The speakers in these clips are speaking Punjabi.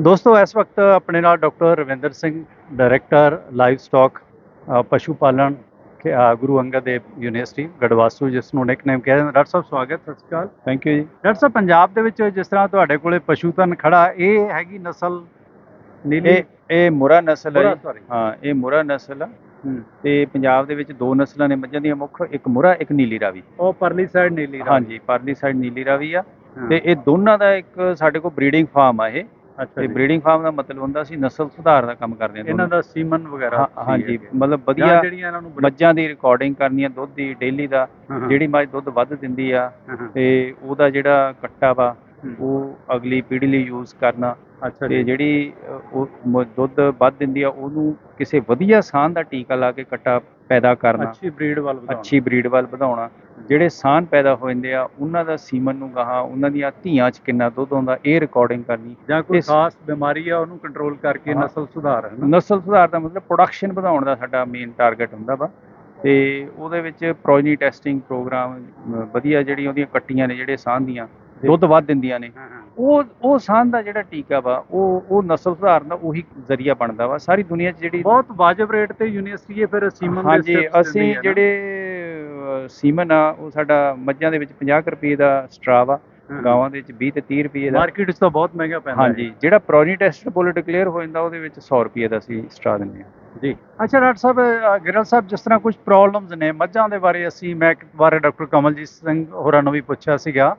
ਦੋਸਤੋ ਇਸ ਵਕਤ ਆਪਣੇ ਨਾਲ doctor Ravinder Singh director livestock ਪਸ਼ੂ ਪਾਲਣ ਗੁਰੂ ਅੰਗਦ ਦੇਵ ਯੂਨੀਵਰਸਿਟੀ ਗੜਵਾਸੂ ਜਿਸ ਨੂੰ ਨਿਕਨੇਮ ਕਿਹਾ ਜਾਂਦਾ। ਡਾਕਟਰ ਸਾਹਿਬ ਸਵਾਗਤ ਸਤਿ ਸ਼੍ਰੀ ਅਕਾਲ। ਥੈਂਕ ਯੂ ਜੀ। ਡਾਕਟਰ ਸਾਹਿਬ ਪੰਜਾਬ ਦੇ ਵਿੱਚ ਜਿਸ ਤਰ੍ਹਾਂ ਤੁਹਾਡੇ ਕੋਲੇ ਪਸ਼ੂ ਧਨ ਖੜਾ ਇਹ ਹੈਗੀ ਨਸਲ ਨੀਲੀ? ਇਹ ਮੁਰਾ ਨਸਲ ਹੈ। ਹਾਂ ਇਹ ਮੁਰਾ ਨਸਲ ਹੂੰ। ਤੇ ਪੰਜਾਬ ਦੇ ਵਿੱਚ ਦੋ ਨਸਲਾਂ ਨੇ ਮੱਝਾਂ ਦੀਆਂ ਮੁੱਖ ਇੱਕ ਮੁਰਾ ਇੱਕ ਨੀਲੀ ਰਾਵੀ। ਉਹ ਪਰਲੀ ਸਾਈਡ ਨੀਲੀ ਰਾਵੀ। ਹਾਂਜੀ ਪਰਲੀ ਸਾਈਡ ਨੀਲੀ ਰਾਵੀ ਆ। ਤੇ ਇਹ ਦੋਨਾਂ ਦਾ ਇੱਕ ਸਾਡੇ ਕੋਲ ਬਰੀਡਿੰਗ ਫਾਰਮ ਆ ਇਹ। ਤੇ। ਬਰੀਡਿੰਗ ਫਾਰਮ ਦਾ ਮਤਲਬ ਹੁੰਦਾ ਸੀ ਨਸਲ ਸੁਧਾਰ ਦਾ ਕੰਮ ਕਰਦੇ ਆ ਇਹਨਾਂ ਦਾ ਸੀਮਨ ਵਗੈਰਾ ਹਾਂ- ਹਾਂਜੀ। ਮਤਲਬ ਵਧੀਆ ਜਿਹੜੀਆਂ ਇਹਨਾਂ ਨੂੰ ਬੜੀ- ਮੱਝਾਂ ਦੀ ਰਿਕਾਰਡਿੰਗ ਕਰਨੀ ਆ ਦੁੱਧ ਦੀ ਡੇਲੀ ਦਾ ਹਾਂ, ਹਾਂ, ਜਿਹੜੀ ਮੱਝ ਦੁੱਧ ਵੱਧ ਦਿੰਦੀ ਆ ਹਾਂ, ਹਾਂ। ਤੇ ਉਹਦਾ ਜਿਹੜਾ ਕੱਟਾ ਵਾ ਹੂੰ। ਉਹ ਅਗਲੀ ਪੀੜ੍ਹੀ ਲਈ ਯੂਜ਼ ਕਰਨਾ ਅੱਛਾ ਤੇ ਜਿਹੜੀ ਉਹ ਦੁੱਧ ਵੱਧ ਦਿੰਦੀ ਆ ਉਹਨੂੰ ਕਿਸੇ ਵਧੀਆ ਸਾਨ ਦਾ ਟੀਕਾ ਲਾ ਕੇ ਕੱਟਾ ਪੈਦਾ ਕਰਨਾ ਅੱਛੀ ਬਰੀਡ ਵੱਲ ਵਧਾਉਣਾ। ਅੱਛੀ ਬਰੀਡ ਵੱਲ ਵਧਾਉਣਾ ਜਿਹੜੇ ਸਾਨ ਪੈਦਾ ਹੋ ਜਾਂਦੇ ਆ ਉਹਨਾਂ ਦਾ ਸੀਮਨ ਨੂੰ ਗਾਹਾਂ ਉਹਨਾਂ ਦੀਆਂ ਧੀਆਂ 'ਚ ਕਿੰਨਾ ਦੁੱਧ ਆਉਂਦਾ ਇਹ ਰਿਕਾਰਡਿੰਗ ਕਰਨੀ। ਜਾਂ ਕੋਈ ਖਾਸ ਬਿਮਾਰੀ ਆ ਉਹਨੂੰ ਕੰਟਰੋਲ ਕਰਕੇ। ਨਸਲ ਸੁਧਾਰ ਨਸਲ ਸੁਧਾਰ ਦਾ ਮਤਲਬ ਪ੍ਰੋਡਕਸ਼ਨ ਵਧਾਉਣ ਦਾ ਸਾਡਾ ਮੇਨ ਟਾਰਗੇਟ ਹੁੰਦਾ ਵਾ। ਤੇ ਉਹਦੇ ਵਿੱਚ ਪ੍ਰੋਜਨੀ ਟੈਸਟਿੰਗ ਪ੍ਰੋਗਰਾਮ ਵਧੀਆ ਜਿਹੜੀ ਉਹਦੀਆਂ ਕੱਟੀਆਂ ਨੇ ਜਿਹੜੇ ਸਾਨ ਦੀਆਂ ਦੁੱਧ ਵੱਧ ਦਿੰਦੀਆਂ ਨੇ। ਉਹ ਉਹ ਸਾਨ ਦਾ ਜਿਹੜਾ ਟੀਕਾ ਵਾ ਉਹ ਉਹ ਨਸਲ ਸੁਧਾਰਨ ਦਾ ਉਹੀ ਜ਼ਰੀਆ ਬਣਦਾ ਵਾ। ਸਾਰੀ ਦੁਨੀਆ 'ਚ ਜਿਹੜੀ ਬਹੁਤ ਵਾਜਬ ਰੇਟ ਤੇ ਯੂਨੀਵਰਸਿਟੀ ਹੈ ਫਿਰ ਸੀਮਨ ਦੇ ਹਾਂਜੀ ਅਸੀਂ। ਜਿਹੜੇ ਸੀਮਨ ਆ ਉਹ ਸਾਡਾ ਮੱਝਾਂ ਦੇ ਵਿੱਚ 50 ਕੁ ਰੁਪਏ ਦਾ ਸਟਰਾ ਵਾ। ਗਾਵਾਂ ਦੇ ਵਿੱਚ 20 ਤੇ 30 ਰੁਪਏ ਦਾ। ਮਾਰਕੀਟ 'ਚ ਤਾਂ ਬਹੁਤ ਮਹਿੰਗਾ ਪੈਂਦਾ ਹੈ। ਹਾਂਜੀ ਜਿਹੜਾ ਪ੍ਰੋਨੀ ਟੈਸਟ ਪੁੱਲ ਡਿਕਲੇਅਰ ਹੋ ਜਾਂਦਾ ਉਹਦੇ ਵਿੱਚ 100 ਰੁਪਏ ਦਾ ਅਸੀਂ ਸਟਰਾ ਦਿੰਦੇ ਹਾਂ। ਜੀ। ਅੱਛਾ ਡਾਕਟਰ ਸਾਹਿਬ ਗਿਰਲ ਸਾਹਿਬ ਜਿਸ ਤਰ੍ਹਾਂ ਕੁਝ ਪ੍ਰੋਬਲਮਸ ਨੇ ਮੱਝਾਂ ਦੇ ਬਾਰੇ ਅਸੀਂ ਮੈਂ ਇੱਕ ਬਾਰੇ ਡਾਕਟਰ ਕਮਲਜੀਤ ਸਿੰਘ ਹੋਰਾਂ ਨੂੰ ਵੀ ਪੁੱਛਿਆ ਸੀਗਾ।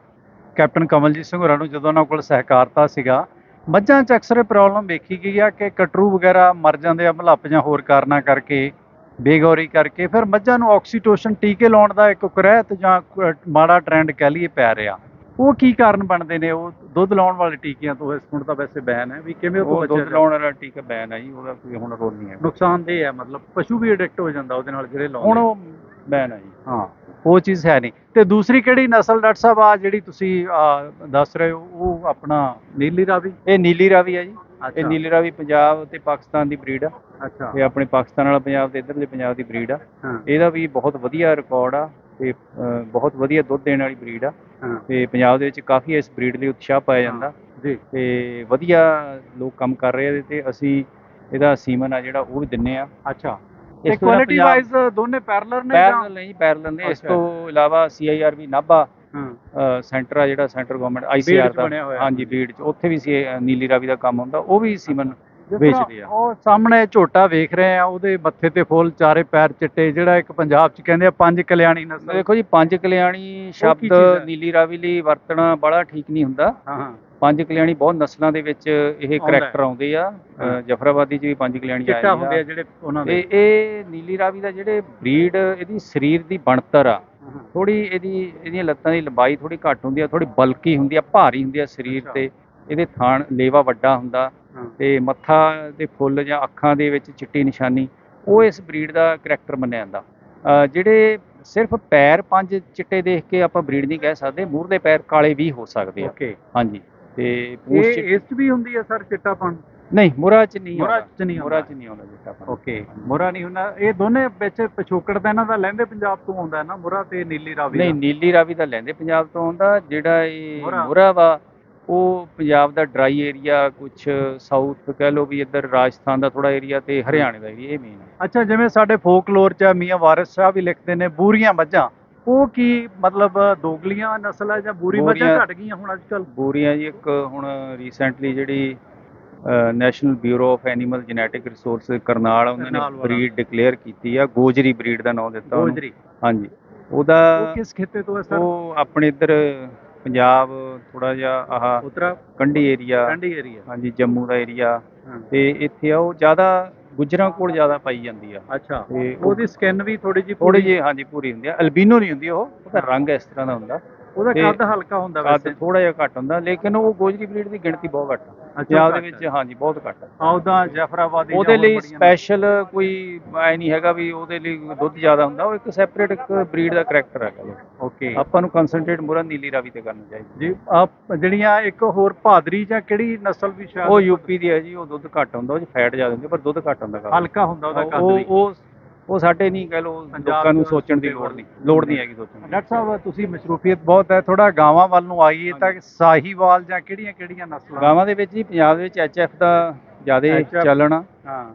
ਕੈਪਟਨ ਕਮਲਜੀਤ ਸਿੰਘ ਹੋਰਾਂ ਨੂੰ ਜਦੋਂ ਉਹਨਾਂ ਕੋਲ ਸਹਿਕਾਰਤਾ ਸੀਗਾ ਮੱਝਾਂ 'ਚ ਅਕਸਰ ਇਹ ਪ੍ਰੋਬਲਮ ਵੇਖੀ ਗਈ ਆ ਕਿ ਕਟਰੂ ਵਗੈਰਾ ਮਰ ਜਾਂਦੇ ਆ ਮਲੱਪ ਜਾਂ ਹੋਰ ਕਾਰਨਾਂ ਕਰਕੇ। ਬੇਗੌਰੀ ਕਰਕੇ ਫਿਰ ਮੱਝਾਂ ਨੂੰ ਆਕਸੀਟੋਸ਼ਨ ਟੀਕੇ ਲਾਉਣ ਦਾ ਇੱਕ ਕੁਰੈਤ ਜਾਂ ਮਾੜਾ ਟ੍ਰੈਂਡ ਕਹਿ ਲਈਏ ਪੈ ਰਿਹਾ। ਉਹ ਕੀ ਕਾਰਨ ਬਣਦੇ ਨੇ? ਉਹ ਦੁੱਧ ਲਾਉਣ ਵਾਲੇ ਟੀਕਿਆਂ ਤੋਂ ਇਸ ਹੁਣ ਤਾਂ ਵੈਸੇ ਬੈਨ ਹੈ ਵੀ ਕਿਵੇਂ ਉਹ ਦੁੱਧ? ਲਾਉਣ ਵਾਲਾ ਟੀਕਾ ਬੈਨ ਹੈ ਜੀ ਉਹਦਾ ਕੋਈ ਹੁਣ ਰੋਲ ਨਹੀਂ ਹੈ ਨੁਕਸਾਨਦੇਹ ਹੈ ਮਤਲਬ ਪਸ਼ੂ ਵੀ ਐਡਿਕਟ ਹੋ ਜਾਂਦਾ ਉਹਦੇ ਨਾਲ ਜਿਹੜੇ ਲਾਉਂਦੇ ਹੁਣ ਉਹ ਬੈਨ ਹੈ ਜੀ। ਹਾਂ ਉਹ ਚੀਜ਼ ਹੈ ਨਹੀਂ। ਤੇ ਦੂਸਰੀ ਕਿਹੜੀ ਨਸਲ ਡਾਕਟਰ ਸਾਹਿਬ ਆ ਜਿਹੜੀ ਤੁਸੀਂ ਦੱਸ ਰਹੇ ਹੋ ਉਹ ਆਪਣਾ ਨੀਲੀ ਰਾਵੀ? ਇਹ ਨੀਲੀ ਰਾਵੀ ਹੈ ਜੀ। ਇਹ ਅੱਛਾ। ਨੀਲੀ ਰਾਵੀ ਪੰਜਾਬ ਤੇ ਪਾਕਿਸਤਾਨ ਦੀ ਬਰੀਡ ਆ। ਅੱਛਾ। ਇਹ ਆਪਣੇ ਪਾਕਿਸਤਾਨ ਵਾਲਾ ਪੰਜਾਬ ਤੇ ਇਧਰਲੇ ਪੰਜਾਬ ਦੀ ਬਰੀਡ ਆ। ਇਹਦਾ ਵੀ ਬਹੁਤ ਵਧੀਆ ਰਿਕਾਰਡ ਆ ਤੇ ਬਹੁਤ ਵਧੀਆ ਦੁੱਧ ਦੇਣ ਵਾਲੀ ਬਰੀਡ ਆ। ਤੇ ਪੰਜਾਬ ਦੇ ਵਿੱਚ ਕਾਫੀ ਇਸ ਬਰੀਡ ਲਈ ਉਤਸ਼ਾਹ ਪਾਇਆ ਜਾਂਦਾ। ਜੀ। ਤੇ ਵਧੀਆ ਲੋਕ ਕੰਮ ਕਰ ਰਹੇ ਆ ਤੇ। ਅਸੀਂ ਇਹਦਾ ਸੀਮਨ ਆ ਜਿਹੜਾ ਉਹ ਵੀ ਦਿੰਨੇ ਆ। ਅੱਛਾ। ਇਸ ਤੇ ਤੋਂ ਕੁਆਲਿਟੀ ਵਾਈਜ਼ ਦੋਨੇ ਪੈਰਲਰ ਨੇ ਜਾਂ? ਪੈਰਲਲ ਨਹੀਂ ਪੈਰਲਲ ਨੇ। ਇਸ। ਤੋਂ ਇਲਾਵਾ ਸੀਆਈਆਰਬੀ ਨਾਭਾ ਸੈਂਟਰ ਆ ਜਿਹੜਾ ਸੈਂਟਰ ਗਵਰਨਮੈਂਟ ਆਈਸੀਆਰ ਦਾ। ਹਾਂਜੀ ਬੀੜ ਚ। ਉੱਥੇ ਵੀ ਸੀ ਨੀਲੀ ਰਾਵੀ ਦਾ ਕੰਮ ਹੁੰਦਾ। ਉਹ ਵੀ ਸੀਮਨ ਵੇਚਦੇ ਆ। ਉਹ ਸਾਹਮਣੇ ਝੋਟਾ ਵੇਖ ਰਹੇ ਆ ਉਹਦੇ ਮੱਥੇ ਤੇ ਫੁੱਲ ਚਾਰੇ ਪੈਰ ਚਿੱਟੇ ਜਿਹੜਾ ਇੱਕ ਪੰਜਾਬ 'ਚ ਕਹਿੰਦੇ ਆ ਪੰਜ ਕਲਿਆਣੀ ਨਸਲ। ਦੇਖੋ ਜੀ ਪੰਜ ਕਲਿਆਣੀ ਸ਼ਬਦ? ਨੀਲੀ ਰਾਵੀ ਲਈ ਵਰਤਣਾ ਬੜਾ ਠੀਕ ਨਹੀਂ ਹੁੰਦਾ। ਹਾਂ ਪੰਜ ਕਲਿਆਣੀ ਬਹੁਤ ਨਸਲਾਂ ਦੇ ਵਿੱਚ ਇਹ ਕਰੈਕਟਰ ਆਉਂਦੇ ਆ। ਜਫਰਾਬਾਦੀ ਚ ਵੀ ਪੰਜ ਕਲਿਆਣੀ ਆਏ ਹੁੰਦੇ ਆ ਜਿਹੜੇ ਉਹਨਾਂ ਦੇ। ਇਹ ਨੀਲੀ ਰਾਵੀ ਦਾ ਜਿਹੜੇ ਬਰੀਡ ਇਹਦੀ ਸਰੀਰ ਦੀ ਬਣਤਰ ਆ। ਥੋੜੀ ਇਹਦੀ ਇਹਦੀਆਂ ਲੱਤਾਂ ਦੀ ਲੰਬਾਈ ਥੋੜੀ ਘੱਟ ਹੁੰਦੀ ਆ ਥੋੜੀ ਬਲਕੀ ਹੁੰਦੀ ਆ ਭਾਰੀ ਹੁੰਦੀ ਆ ਸਰੀਰ। ਤੇ ਇਹਦੇ ਥਾਣ ਲੇਵਾ ਵੱਡਾ ਹੁੰਦਾ ਤੇ ਮੱਥਾ ਦੇ ਫੁੱਲ ਜਾਂ ਅੱਖਾਂ ਦੇ ਵਿੱਚ ਚਿੱਟੀ ਨਿਸ਼ਾਨੀ ਉਹ ਇਸ ਬਰੀਡ ਦਾ ਕਰੈਕਟਰ ਮੰਨਿਆ ਜਾਂਦਾ। ਜਿਹੜੇ ਸਿਰਫ ਪੈਰ ਪੰਜ ਚਿੱਟੇ ਦੇਖ ਕੇ ਆਪਾਂ ਬਰੀਡ ਨਹੀਂ ਕਹਿ ਸਕਦੇ ਮੂਹਰਲੇ ਪੈਰ ਕਾਲੇ ਵੀ ਹੋ ਸਕਦੇ ਆ। ਹਾਂਜੀ ਤੇ ਪੂਛ ਇਹ ਇਸ ਵੀ ਹੁੰਦੀ ਹੈ ਸਰ ਚਿੱਟਾਪਣ ਨਹੀਂ ਮੁਰਾ ਚ ਨਹੀਂ ਮੁਰਾ। ਚ ਨਹੀਂ ਮੁਰਾ। ਚ ਨਹੀਂ ਆਉਂਦਾ ਚਿੱਟਾਪਨ ਓਕੇ ਮੁਰਾ ਨਹੀਂ ਹੁੰਦਾ ਇਹ ਦੋਨੇ ਵਿੱਚ ਪਿਛੋਕੜ ਤਾਂ ਇਹਨਾਂ ਦਾ ਲਹਿੰਦੇ ਪੰਜਾਬ ਤੋਂ ਆਉਂਦਾ ਹੈ ਨਾ ਮੁਰਾ ਤੇ ਨੀਲੀ ਰਾਵੀ ਨਹੀਂ। ਨੀਲੀ ਰਾਵੀ ਦਾ ਲੈਂਦੇ ਪੰਜਾਬ ਤੋਂ ਆਉਂਦਾ ਜਿਹੜਾ ਇਹ ਮੁਰਾ। ਵਾ ਉਹ ਪੰਜਾਬ ਦਾ ਡਰਾਈ ਏਰੀਆ ਕੁਝ ਸਾਊਥ ਕਹਿ ਲਓ ਵੀ ਇੱਧਰ ਰਾਜਸਥਾਨ ਦਾ ਥੋੜਾ ਏਰੀਆ ਤੇ ਹਰਿਆਣੇ ਦਾ ਏਰੀਆ ਇਹ ਮੇਨ ਹੈ ਅੱਛਾ ਜਿਵੇਂ ਸਾਡੇ ਫੋਕਲੋਰ ਚ ਮੀਆਂ ਵਾਰਿਸ ਸਾਹਿਬ ਵੀ ਲਿਖਦੇ ਨੇ ਬੂਰੀਆਂ ਮੱਝਾਂ ਉਹ ਕੀ ਮਤਲਬ ਦੋਗਲੀਆਂ ਨਸਲ ਹੈ ਜਾਂ ਬੂਰੀ ਮੱਝਾਂ ਘਟ ਗਈਆਂ ਹੁਣ ਅੱਜ ਕੱਲ ਬੂਰੀਆਂ ਜੀ ਇੱਕ ਹੁਣ ਰੀਸੈਂਟਲੀ ਜਿਹੜੀ national bureau of animal genetic resource Karnal ਉਹਨਾਂ ਨੇ ਕਰਨਾਲ ਵਾਲਾ। ਬਰੀਡ ਡਿਕਲੇਅਰ ਕੀਤੀ ਆ ਗੋਜਰੀ ਬਰੀਡ ਦਾ ਨਾਮ ਦਿੱਤਾ ਉਹਨੂੰ। ਗੋਜਰੀ? ਹਾਂਜੀ। ਉਹਦਾ ਉਹ ਕਿਸ ਖੇਤੇ ਤੋਂ ਹੈ ਸਰ? ਉਹ ਆਪਣੇ ਇੱਧਰ ਪੰਜਾਬ ਥੋੜਾ ਜਿਹਾ ਆਹ ਉਤਰਾ ਕੰਢੀ ਏਰੀਆ। ਕੰਢੀ ਏਰੀਆ। ਹਾਂਜੀ ਜੰਮੂ ਦਾ ਏਰੀਆ। ਤੇ ਇੱਥੇ ਆ ਉਹ ਜ਼ਿਆਦਾ ਗੁੱਜਰਾਂ ਕੋਲ ਜ਼ਿਆਦਾ ਪਾਈ ਜਾਂਦੀ ਆ। ਅੱਛਾ। ਤੇ ਉਹਦੀ ਸਕਿਨ ਵੀ ਥੋੜੀ ਜਿਹੀ ਥੋੜੀ ਜਿਹੀ ਹਾਂਜੀ ਪੂਰੀ ਹੁੰਦੀ ਆ। ਅਲਬੀਨੋ ਨਹੀਂ ਹੁੰਦੀ ਉਹ ਉਹਦਾ ਰੰਗ ਇਸ ਤਰ੍ਹਾਂ ਦਾ ਹੁੰਦਾ। ਉਹਦਾ ਤੇ- ਕੱਦ ਹਲਕਾ ਹੁੰਦਾ ਕੱਦ ਵੈਸੇ। ਥੋੜਾ ਜਿਹਾ ਘੱਟ ਹੁੰਦਾ ਲੇਕਿਨ ਉਹ ਗੋਜਰੀ ਬਰੀਡ ਦੀ ਗਿਣਤੀ ਬਹੁਤ ਘੱਟ ਆ। ਪੰਜਾਬ ਦੇ ਵਿੱਚ ਹਾਂਜੀ ਬਹੁਤ ਘੱਟ ਆ ਆਉਦਾ ਜੈਫਰਾਬਾਦੀ ਜਾਂ ਉਹਦੇ ਹੋਰ ਲਈ ਬੜੀਆਂ ਸਪੈਸ਼ਲ ਕੋਈ ਐ ਨਹੀਂ ਹੈਗਾ ਵੀ ਉਹਦੇ ਲਈ ਦੁੱਧ ਜ਼ਿਆਦਾ ਹੁੰਦਾ ਉਹ ਇੱਕ ਸੈਪਰੇਟ ਇੱਕ ਬਰੀਡ ਦਾ ਕਰੈਕਟਰ ਹੈਗਾ ਓਕੇ ਆਪਾਂ ਨੂੰ ਕਨਸੈਂਟਰੇਟ ਮੁਰਾ ਨੀਲੀ ਰਾਵੀ ਤੇ ਕਰਨਾ ਚਾਹੀਦਾ। ਜੀ ਜਿਹੜੀਆਂ ਇੱਕ ਹੋਰ ਭਾਦਰੀ ਜਾਂ ਕਿਹੜੀ ਨਸਲ ਵੀ ਸ਼ਾਇਦ ਉਹ ਯੂਪੀ ਦੀ ਹੈ ਜੀ ਉਹ ਦੁੱਧ ਘੱਟ ਹੁੰਦਾ ਉਹ ਚ ਫੈਟ ਜ਼ਿਆਦਾ ਹੁੰਦੀ ਪਰ ਦੁੱਧ ਘੱਟ ਹੁੰਦਾ। ਹਲਕਾ ਹੁੰਦਾ ਉਹਦਾ ਕੱਦ ਉਹ ਵੀ ਉਹ ਸਾਡੇ ਨਹੀਂ ਕਹਿ ਲੋ ਲੋਕਾਂ ਨੂੰ ਸੋਚਣ ਦੀ ਲੋੜ ਨਹੀਂ। ਲੋੜ ਨਹੀਂ ਹੈਗੀ ਸੋਚਣ ਦੀ। ਡਾਕਟਰ ਸਾਹਿਬ ਤੁਸੀਂ ਮਸ਼ਰੂਫੀਅਤ ਬਹੁਤ ਹੈ ਥੋੜਾ ਗਾਵਾਂ ਵੱਲ ਨੂੰ ਆਈਏ ਤਾਂ ਸਾਹੀਵਾਲ ਜਾਂ ਕਿਹੜੀਆਂ ਕਿਹੜੀਆਂ ਨਸਲਾਂ? ਗਾਵਾਂ ਦੇ ਵਿੱਚ ਹੀ ਪੰਜਾਬ ਦੇ ਵਿੱਚ ਐਚਐਫ ਦਾ ਜ਼ਿਆਦਾ ਚੱਲਣ। ਹਾਂ।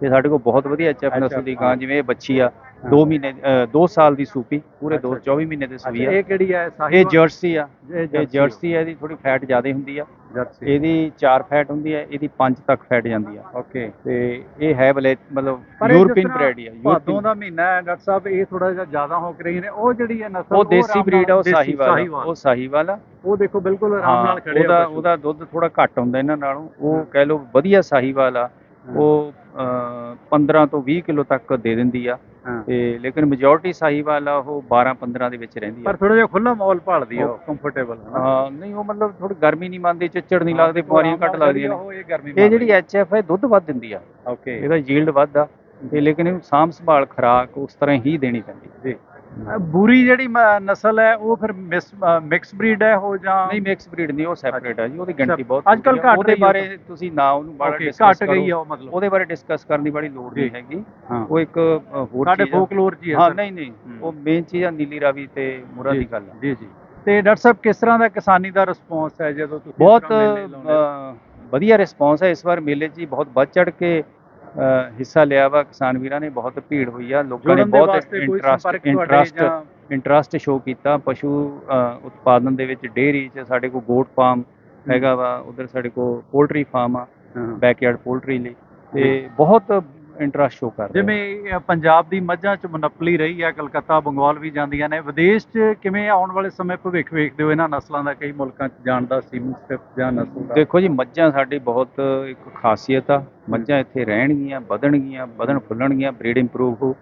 ਤੇ ਸਾਡੇ ਕੋਲ ਬਹੁਤ ਵਧੀਆ ਐਚਐਫ ਨਸਲ ਦੀ। ਗਾਂ ਜਿਵੇਂ ਇਹ ਬੱਚੀ ਆ। 2 ਮਹੀਨੇ 2 ਸਾਲ ਦੀ ਸੂਪੀ ਪੂਰੇ 2 ਅੱਛਾ। 24 ਮਹੀਨੇ ਦੇ ਸੂਈ ਆ। ਇਹ ਕਿਹੜੀ ਹੈ ਇਹ ਜਰਸੀ ਆ। ਇਹ ਜਰਸੀ ਹੈ ਇਹਦੀ ਥੋੜੀ ਫੈਟ ਜ਼ਿਆਦਾ ਹੁੰਦੀ ਆ। ਜਰਸੀ। ਇਹਦੀ 4 ਫੈਟ ਹੁੰਦੀ ਹੈ ਇਹਦੀ 5 ਤੱਕ ਫੈਟ ਜਾਂਦੀ ਆ। ਓਕੇ। ਤੇ ਇਹ ਹੈ ਬਲੇ ਮਤਲਬ ਯੂਰਪੀਅਨ ਬ੍ਰੈਡ ਆ ਭਾਦੋਂ ਯੂਰਪੀਅਨ ਦਾ ਮਹੀਨਾ ਹੈ ਡਾਕਟਰ ਸਾਹਿਬ ਇਹ ਥੋੜਾ ਜਿਹਾ ਜ਼ਿਆਦਾ ਹੋ ਰਹੀ ਨੇ। ਉਹ ਜਿਹੜੀ ਹੈ ਨਸਲ ਉਹ ਦੇਸੀ ਬਰੀਡ ਆ ਉਹ ਸਾਹੀਵਾਲ ਆ, ਉਹ ਸਾਹੀਵਾਲ ਆ ਉਹ ਦੇਖੋ ਬਿਲਕੁਲ ਆਰਾਮ ਨਾਲ ਖੜੇ ਉਹਦਾ ਆ। ਉਹਦਾ ਦੁੱਧ ਥੋੜਾ ਘੱਟ ਹੁੰਦਾ ਇਹਨਾਂ ਨਾਲੋਂ। ਉਹ ਕਹਿ ਲਓ ਵਧੀਆ ਸਾਹੀਵਾਲ ਆ ਉਹ ਅਹ, 15 ਤੋਂ 20 ਕਿਲੋ ਤੱਕ ਦੇ ਦਿੰਦੀ ਆ। ਤੇ ਲੇਕਿਨ ਮੈਜੋਰਟੀ ਸਾਹੀਵਾਲ ਆ ਉਹ 12 15 ਦੇ ਵਿੱਚ ਰਹਿੰਦੀ ਆ। ਪਰ ਥੋੜਾ ਜਿਹਾ ਖੁੱਲਾ ਮਾਹੌਲ ਭਾਲਦੀ ਆ ਉਹ ਕੰਫਰਟੇਬਲ ਹਾਂ ਨਹੀਂ ਉਹ ਮਤਲਬ ਥੋੜੀ ਗਰਮੀ ਨਹੀਂ ਮੰਨਦੀ ਚਿੱਚੜ ਨਹੀਂ ਲੱਗਦੇ ਬਿਮਾਰੀਆਂ ਘੱਟ ਲੱਗਦੀਆਂ ਨੇ। ਉਹ ਇਹ ਗਰਮੀ ਇਹ ਜਿਹੜੀ ਐਚਐਫ ਹੈ ਦੁੱਧ ਵੱਧ ਦਿੰਦੀ ਆ। ਓਕੇ ਇਹਦਾ ਯੀਲਡ ਵੱਧ ਆ ਤੇ ਲੇਕਿਨ ਇਹਨੂੰ ਸਾਂਭ ਸੰਭਾਲ ਖੁਰਾਕ ਉਸ ਤਰ੍ਹਾਂ ਹੀ ਦੇਣੀ ਪੈਂਦੀ। ਜੀ। ਬੂਰੀ ਜਿਹੜੀ ਨਸਲ ਹੈ ਉਹ ਫਿਰ ਮਿਕਸ ਬਰੀਡ ਹੈ ਉਹ ਜਾਂ ਨਹੀਂ ਮਿਕਸ ਬਰੀਡ ਨਹੀਂ ਉਹ ਸੈਪਰੇਟ ਆ ਜੀ ਉਹਦੀ ਗਿਣਤੀ ਬਹੁਤ ਅੱਜ-ਕੱਲ੍ਹ ਹੁੰਦੀ ਆ। ਘੱਟ ਉਹਦੇ ਬਾਰੇ ਤੁਸੀਂ ਨਾ ਉਹਨੂੰ ਬੜਾ ਡਿਸਕਸ ਘੱਟ ਗਈ ਆ ਉਹ ਮਤਲਬ ਉਹਦੇ ਬਾਰੇ ਡਿਸਕਸ ਕਰਨ ਦੀ ਬੜੀ ਲੋੜ ਨਹੀਂ। ਹੈਗੀ ਹਾਂ ਉਹ ਇੱਕ ਹੋਰ ਸਾਡੇ। ਫੋਕਲੋਰ ਜੀ ਹੈ ਹਾਂ। ਨਹੀਂ ਨਹੀਂ ਹੂੰ। ਉਹ ਮੇਨ ਚੀਜ਼ ਆ ਨੀਲੀ ਰਾਵੀ ਤੇ ਮੁਰਾ ਦੀ ਗੱਲ ਜੀ ਜੀ ਤੇ ਡਾਕਟਰ ਸਾਹਿਬ ਕਿਸ ਤਰ੍ਹਾਂ ਦਾ ਕਿਸਾਨੀ ਦਾ ਰਿਸਪੌਂਸ ਹੈ ਜਦੋਂ ਤੁਸੀਂ ਬਹੁਤ ਹੋ? ਵਧੀਆ ਰਿਸਪੌਂਸ ਹੈ ਇਸ ਵਾਰ ਮੇਲੇ 'ਚ ਜੀ ਬਹੁਤ ਵੱਧ ਚੜ ਕੇ ਹਿੱਸਾ ਲਿਆ ਵਾ ਕਿਸਾਨ ਵੀਰਾਂ ਨੇ ਬਹੁਤ ਭੀੜ ਹੋਈ ਆ ਲੋਕਾਂ ਨੇ ਬਹੁਤ ਇੰਟਰਸਟ ਇੰਟਰਸਟ ਇੰਟਰਸਟ ਸ਼ੋ ਕੀਤਾ ਪਸ਼ੂ ਉਤਪਾਦਨ ਦੇ ਵਿੱਚ ਡੇਅਰੀ 'ਚ ਸਾਡੇ ਕੋਲ ਗੋਟ ਫਾਰਮ ਹੈਗਾ ਵਾ ਉਧਰ ਸਾਡੇ ਕੋਲ ਪੋਲਟਰੀ ਫਾਰਮ ਆ। ਬੈਕਯਾਰਡ ਪੋਲਟਰੀ ਲਈ ਤੇ ਬਹੁਤ ਇੰਟਰਸਟ ਸ਼ੋ ਕਰ। ਜਿਵੇਂ ਪੰਜਾਬ ਦੀ ਮੱਝਾਂ ਚ ਮਨਪਲੀ ਰਹੀ ਹੈ ਕਲਕੱਤਾ ਬੰਗਾਲ ਵੀ ਜਾਂਦੀਆਂ ਨੇ। ਵਿਦੇਸ਼ ਚ ਕਿਵੇਂ ਆਉਣ ਵਾਲੇ ਸਮੇਂ ਭਵਿੱਖ ਵੇਖਦੇ ਹੋ ਇਹਨਾਂ ਨਸਲਾਂ ਦਾ ਕਈ ਮੁਲਕਾਂ ਚ ਜਾਣ ਦਾ ਸੀਮਨ ਸਟੈਪ ਜਾਂ ਨਸਲ ਦਾ? ਦੇਖੋ ਜੀ ਮੱਝਾਂ ਸਾਡੀ ਬਹੁਤ ਇੱਕ ਖਾਸੀਅਤ ਆ। ਮੱਝਾਂ ਇੱਥੇ ਰਹਿਣਗੀਆਂ ਵਧਣਗੀਆਂ ਵਧਣ ਫੁੱਲਣਗੀਆਂ ਬਰੀਡ ਇੰਪਰੂਵ ਹੋ।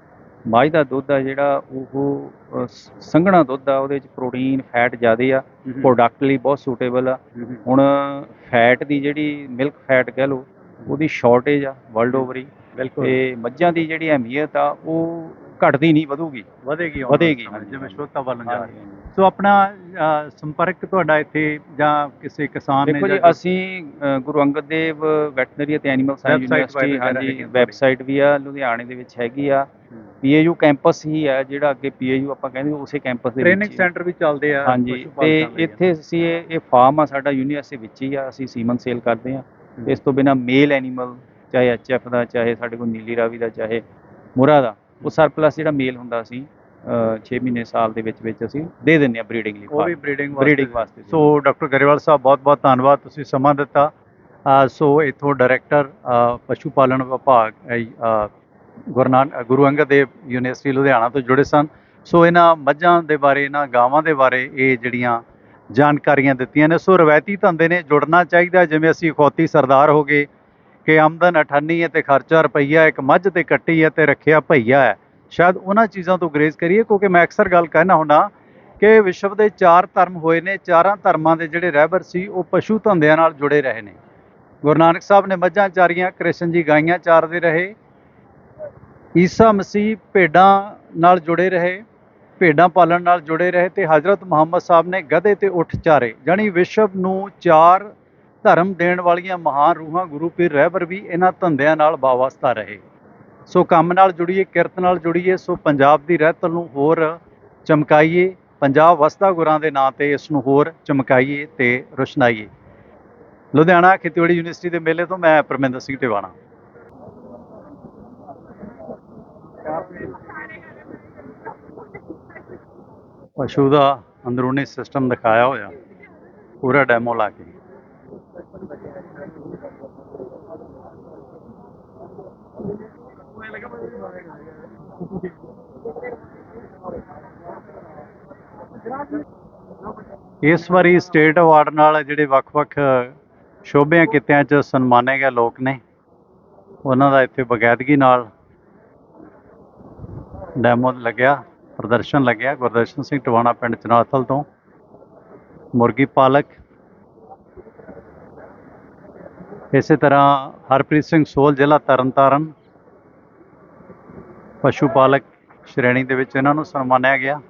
ਮੱਝ ਦਾ ਦੁੱਧ ਆ ਜਿਹੜਾ ਉਹ ਸੰਘਣਾ ਦੁੱਧ ਆ ਉਹਦੇ ਵਿੱਚ ਪ੍ਰੋਟੀਨ ਫੈਟ ਜ਼ਿਆਦੇ ਆ। ਪ੍ਰੋਡਕਟ ਲਈ ਬਹੁਤ ਸੂਟੇਬਲ ਆ। ਹੁਣ ਫੈਟ ਦੀ ਜਿਹੜੀ ਮਿਲਕ ਫੈਟ ਕਹਿ ਲਓ ਉਹਦੀ ਸ਼ਾਰਟੇਜ ਆ ਵਰਲਡ ਓਵਰ ਹੀ ਬਿਲਕੁਲ ਤੇ ਮੱਝਾਂ ਦੀ ਜਿਹੜੀ ਅਹਿਮੀਅਤ ਆ ਉਹ ਘਟਦੀ ਨਹੀਂ ਵਧੂਗੀ ਵਧੇਗੀ ਵਧੇਗੀ, ਜਿਵੇਂ ਸ਼ੋਧਤਾ ਵੱਲ ਜਾ ਰਹੀ ਹੈ। ਸੋ ਆਪਣਾ ਸੰਪਰਕ ਤੁਹਾਡਾ ਇੱਥੇ ਜਾਂ ਕਿਸੇ ਕਿਸਾਨ ਨੇ ਦੇਖੋ ਜੀ ਅਸੀਂ ਗੁਰੂ ਅੰਗਦ ਦੇਵ ਵੈਟਰਨਰੀ ਅਤੇ ਐਨੀਮਲ ਸਾਇੰਸ ਯੂਨੀਵਰਸਿਟੀ ਹਾਂਜੀ ਵੈਬਸਾਈਟ ਵੀ ਆ ਲੁਧਿਆਣੇ ਦੇ ਵਿੱਚ ਹੈਗੀ ਆ। ਪੀਏਯੂ ਕੈਂਪਸ ਹੀ ਆ ਜਿਹੜਾ ਅੱਗੇ ਪੀਏਯੂ ਆਪਾਂ ਕਹਿੰਦੇ ਉਸੇ ਕੈਂਪਸ ਦੇ ਵਿੱਚ ਟ੍ਰੇਨਿੰਗ। ਸੈਂਟਰ ਵੀ ਚੱਲਦੇ ਆ ਹਾਂਜੀ ਤੇ। ਇੱਥੇ ਅਸੀਂ ਇਹ ਫਾਰਮ ਆ ਸਾਡਾ ਯੂਨੀਵਰਸਿਟੀ ਵਿੱਚ ਹੀ ਆ ਅਸੀਂ ਸੀਮਨ ਸੇਲ ਕਰਦੇ ਆ। ਇਸ ਤੋਂ ਬਿਨਾ ਮੇਲ ਐਨੀਮਲ ਚਾਹੇ ਐਚਐਫ ਦਾ ਚਾਹੇ ਸਾਡੇ ਕੋਲ ਨੀਲੀ ਰਾਵੀ ਦਾ ਚਾਹੇ ਮੁਰਾ ਦਾ ਉਹ ਸਰਪਲਸ ਜਿਹੜਾ ਮੇਲ ਹੁੰਦਾ ਸੀ 6 ਮਹੀਨੇ ਸਾਲ ਦੇ ਵਿੱਚ ਵਿੱਚ ਅਸੀਂ ਦੇ ਦਿੰਦੇ ਆ ਬਰੀਡਿੰਗ ਲਈ ਉਹ ਵੀ ਬਰੀਡਿੰਗ ਬਰੀਡਿੰਗ ਵਾਸਤੇ ਸੋ ਡਾਕਟਰ ਗਰੇਵਾਲ ਸਾਹਿਬ ਬਹੁਤ ਬਹੁਤ ਧੰਨਵਾਦ ਤੁਸੀਂ ਸਮਾਂ ਦਿੱਤਾ। ਸੋ ਇਥੋਂ ਡਾਇਰੈਕਟਰ ਪਸ਼ੂ ਪਾਲਣ ਵਿਭਾਗ ਅ, ਅ, ਗੁਰੂ ਨਾਨਕ ਗੁਰੂ ਅੰਗਦ ਦੇਵ ਯੂਨੀਵਰਸਿਟੀ ਲੁਧਿਆਣਾ ਤੋਂ ਜੁੜੇ ਸਨ। ਸੋ ਇਹਨਾਂ ਮੱਝਾਂ ਦੇ ਬਾਰੇ ਇਹਨਾਂ ਗਾਵਾਂ ਦੇ ਬਾਰੇ ਇਹ ਜਿਹੜੀਆਂ ਜਾਣਕਾਰੀਆਂ ਦਿੱਤੀਆਂ ਨੇ। ਸੋ ਰਵਾਇਤੀ ਧੰਦੇ ਨੇ, ਜੁੜਨਾ ਚਾਹੀਦਾ, ਜਿਵੇਂ ਅਸੀਂ ਖੋਤੀ ਸਰਦਾਰ ਹੋ ਗਏ ਕਿ ਆਮਦਨ ਅਠਾਨੀ ਹੈ ਤੇ ਖਰਚਾ ਰੁਪਈਆ, ਇੱਕ ਮੱਝ ਤੇ ਕੱਟੀ ਹੈ ਤੇ ਰੱਖਿਆ ਭਈਆ ਹੈ। ਸ਼ਾਇਦ ਉਹਨਾਂ ਚੀਜ਼ਾਂ ਤੋਂ ਗਰੇਜ਼ ਕਰੀਏ, ਕਿਉਂਕਿ ਮੈਂ ਅਕਸਰ ਗੱਲ ਕਹਿਣਾ ਹੁੰਦਾ ਕਿ ਵਿਸ਼ਵ ਦੇ ਚਾਰ ਧਰਮ ਹੋਏ ਨੇ, ਚਾਰਾਂ ਧਰਮਾਂ ਦੇ ਜਿਹੜੇ ਰਹਿਬਰ ਸੀ, ਉਹ ਪਸ਼ੂ ਧੰਦਿਆਂ ਨਾਲ ਜੁੜੇ ਰਹੇ ਨੇ। ਗੁਰੂ ਨਾਨਕ ਸਾਹਿਬ ਨੇ ਮੱਝਾਂ ਚਾਰੀਆਂ, ਕ੍ਰਿਸ਼ਨ ਜੀ ਗਾਈਆਂ ਚਾਰਦੇ ਰਹੇ, ਈਸਾ ਮਸੀਹ ਭੇਡਾਂ ਨਾਲ ਜੁੜੇ ਰਹੇ ਭੇਡਾਂ ਪਾਲਣ ਨਾਲ ਜੁੜੇ ਰਹੇ ਤੇ ਹਜ਼ਰਤ ਮੁਹੰਮਦ ਸਾਹਿਬ ਨੇ ਗਧੇ ਤੇ ਉੱਠ ਚਾਰੇ। ਜਾਣੀ ਵਿਸ਼ਵ ਨੂੰ ਚਾਰ ਧਰਮ ਦੇਣ ਵਾਲੀਆਂ ਮਹਾਨ ਰੂਹਾਂ ਗੁਰੂ ਪੀਰ ਰਹਿਬਰ ਵੀ ਇਹਨਾਂ ਧੰਦਿਆਂ ਨਾਲ ਵਾਵਸਤਾ ਰਹੇ। ਸੋ ਕੰਮ ਨਾਲ ਜੁੜੀਏ, ਕਿਰਤ ਨਾਲ ਜੁੜੀਏ, ਸੋ ਪੰਜਾਬ ਦੀ ਰਹਿਤਲ ਨੂੰ ਹੋਰ ਚਮਕਾਈਏ, ਪੰਜਾਬ ਵਸਦਾ ਗੁਰਾਂ ਦੇ ਨਾਂ ਤੇ ਇਸ ਨੂੰ ਹੋਰ ਚਮਕਾਈਏ ਤੇ ਰੁਸ਼ਨਾਈਏ। ਲੁਧਿਆਣਾ ਖੇਤੀਬਾੜੀ ਯੂਨੀਵਰਸਿਟੀ ਦੇ ਮੇਲੇ ਤੋਂ ਮੈਂ ਪਰਮਿੰਦਰ ਸਿੰਘ ਟਿਵਾਣਾ। ਪਸ਼ੂ ਦਾ ਅੰਦਰੂਨੀ ਸਿਸਟਮ ਦਿਖਾਇਆ ਹੋਇਆ। ਪੂਰਾ ਡੈਮੋ ਲਾ ਕੇ। ਇਸ ਵਾਰੀ ਸਟੇਟ ਅਵਾਰਡ ਨਾਲ ਜਿਹੜੇ ਵੱਖ-ਵੱਖ ਸ਼ੋਭਿਆਂ ਕਿੱਤਿਆਂ 'ਚ ਸਨਮਾਨੇ ਗਏ ਲੋਕ ਨੇ, ਉਹਨਾਂ ਦਾ ਇੱਥੇ ਬਕਾਇਦਗੀ ਨਾਲ ਡੈਮੋ ਲੱਗਿਆ। ਪ੍ਰਦਰਸ਼ਨ ਲੱਗਿਆ। ਗੁਰਦਰਸ਼ਨ ਸਿੰਘ ਟਵਾਣਾ ਪਿੰਡ ਚਨਾਥਲ ਤੋਂ। ਮੁਰਗੀ ਪਾਲਕ। ਇਸੇ ਤਰ੍ਹਾਂ ਹਰਪ੍ਰੀਤ ਸਿੰਘ ਸੋਲ ਜ਼ਿਲ੍ਹਾ ਤਰਨਤਾਰਨ। ਪਸ਼ੂ ਪਾਲਕ ਸ਼੍ਰੇਣੀ ਦੇ ਵਿੱਚ ਇਹਨਾਂ ਨੂੰ ਸਨਮਾਨਿਆ ਗਿਆ।